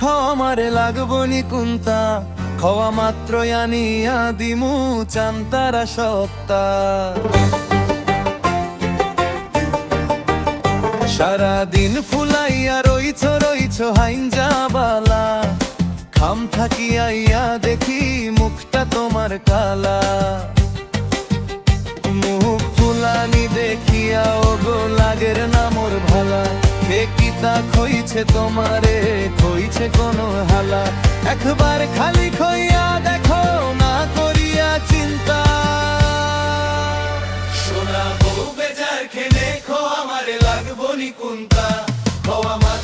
খাও আমারে লাগবো নি কুন্তা খাওয়া মাত্র আনিয়া দিমু চান্তারা সত্তা সারাদিন ফুলাইয়া রইছ রইছ হাইঞ্জা বালা খাম থাকিয়াইয়া দেখি মুখটা তোমার কালা। মুখ ফুলানি দেখিয়া ও কিতা খইছে তোমারে, খইছে কোন হালা। একবার খালি খইয়া দেখো, না করিয়া চিন্তা। সোনা বউ বেজার খেলে খো আমারে লাগবনি কুন্তা খো মাত্র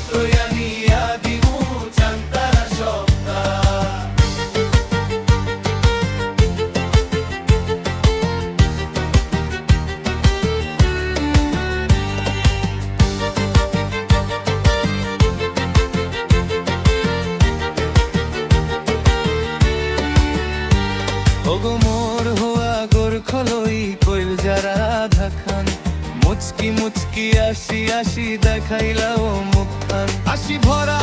মুচকি মুচকি আসি আসি দেখাইলাও মুখ আসি ভরা